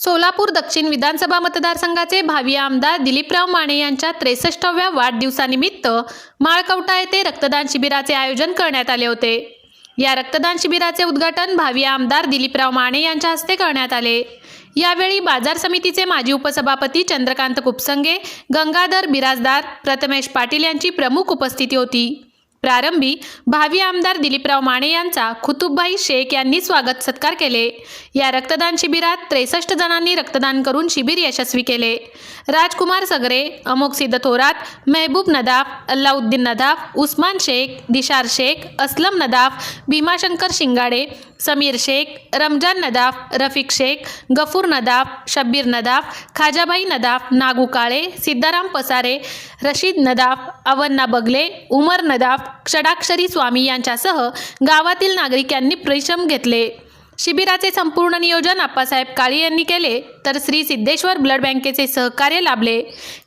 सोलापूर दक्षिण विधानसभा मतदारसंघाचे भावी आमदार दिलीपराव माने यांच्या त्रेसष्टाव्या वाढदिवसानिमित्त माळकवटा येथे रक्तदान शिबिराचे आयोजन करण्यात आले होते. या रक्तदान शिबिराचे उद्घाटन भावी आमदार दिलीपराव माने यांच्या हस्ते करण्यात आले. यावेळी बाजार समितीचे माजी उपसभापती चंद्रकांत कुपसंगे गंगाधर बिराजदार प्रथमेश पाटील यांची प्रमुख उपस्थिती होती. प्रारंभी भावी आमदार दिलीपराव माने यांचा खुतुबभाई शेख यांनी स्वागत सत्कार केले. या रक्तदान शिबिरात त्रेसष्ट जणांनी रक्तदान करून शिबिर यशस्वी केले. राजकुमार सगरे अमोक सिद्ध थोरात मेहबूब नदाफ अल्लाउद्दीन नदाफ उस्मान शेख दिशार शेख असलम नदाफ भीमाशंकर शिंगाडे समीर शेख रमजान नदाफ रफिक शेख गफूर नदाफ शब्बीर नदाफ खाजाबाई नदाफ नागू काळे सिद्धाराम पसारे रशीद नदाफ अवन्ना बगले उमर नदाफ षडाक्षरी स्वामी यांच्यासह गावातील नागरिकांनी परिश्रम घेतले. शिबिराचे संपूर्ण नियोजन आप्पासाहेब काळे यांनी केले तर श्री सिद्धेश्वर ब्लड बँकेचे सहकार्य लाभले.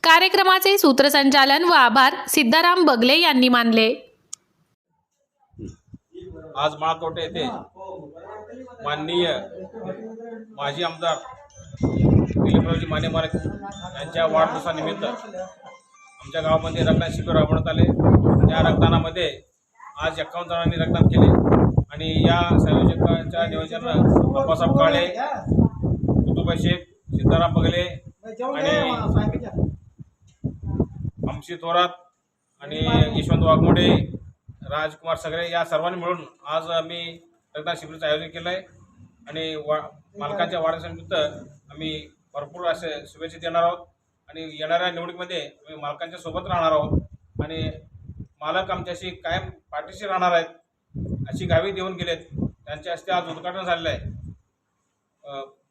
कार्यक्रमाचे सूत्रसंचालन व आभार सिद्धाराम बगले यांनी मानले. आज माळकोटे येथे माननीय माजी आमदार दिलीपरावजी माने महाराज यांच्या वाढदिवसानिमित्त आमच्या गावामध्ये रक्तदान शिबिर राबवण्यात आले. या रक्तदानामध्ये आज एक्कावन्न जणांनी रक्तदान केले. आणि या संयोजकांच्या नियोजनानं बाबासाहेब काळे कुतुबा शेख सीताराम बगले आणि आमशी थोरात आणि यशवंत वाघमोडे राजकुमार सगळे या सर्वांनी मिळून आज आम्ही रक्तदान शिबिराचं आयोजन केलं आहे आणि वा मालकाच्या वाढदिवसानिमित्त आम्ही भरपूर असे शुभेच्छा देणार आहोत. आणि येणाऱ्या निवडीमध्ये आम्ही मालकांच्या सोबत राहणार आहोत. आणि मालक आमच्याशी कायम पाठीशी राहणार आहेत अशी गावी देऊन गेलेत. त्यांच्या हस्ते आज उद्घाटन झालेलं आहे.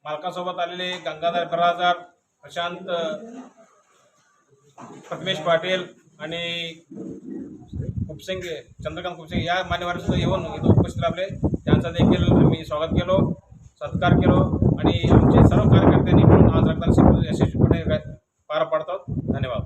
मालकासोबत आलेले गंगाधर बराजार प्रशांत प्रथमेश पाटील आणि खुपसिंग चंद्रकांत खुपसिंग या मान्यवरांसुद्धा येऊन इथं उपस्थित लाभले त्यांचा देखील आम्ही स्वागत केलो सत्कार केलो आणि आमचे सर्व कार्यकर्त्यांनी मिळून आज रक्तदान शिबिर धन्यवाद